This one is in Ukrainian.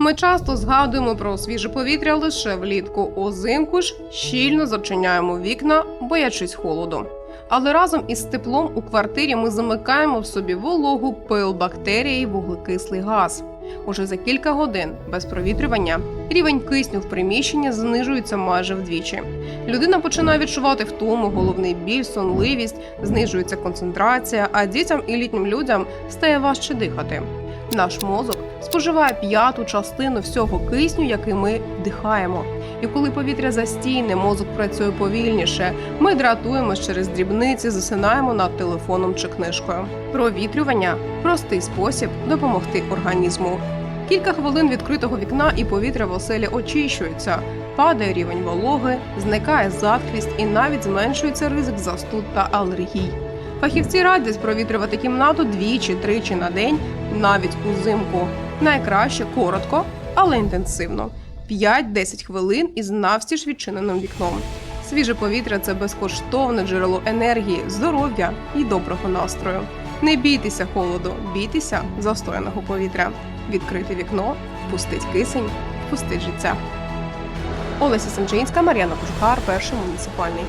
Ми часто згадуємо про свіже повітря лише влітку. Озимку ж щільно зачиняємо вікна, боячись холоду. Але разом із теплом у квартирі ми замикаємо в собі вологу, пил, бактерії, вуглекислий газ. Уже за кілька годин без провітрювання рівень кисню в приміщенні знижується майже вдвічі. Людина починає відчувати втому, головний біль, сонливість, знижується концентрація, а дітям і літнім людям стає важче дихати. Наш мозок споживає п'яту частину всього кисню, який ми вдихаємо. І коли повітря застійне, мозок працює повільніше. Ми дратуємось через дрібниці, засинаємо над телефоном чи книжкою. Провітрювання простий спосіб допомогти організму. Кілька хвилин відкритого вікна і повітря в оселі очищується, падає рівень вологи, зникає затхлість і навіть зменшується ризик застуд та алергій. Фахівці радять провітрювати кімнату двічі-тричі на день, навіть узимку. Найкраще коротко, але інтенсивно. 5-10 хвилин із навстіж відчиненим вікном. Свіже повітря це безкоштовне джерело енергії, здоров'я і доброго настрою. Не бійтеся холоду, бійтеся застояного повітря. Відкрити вікно, впустить кисень, впустить життя. Олеся Семчинська, Мар'яна Кожухар, перший муніципальний.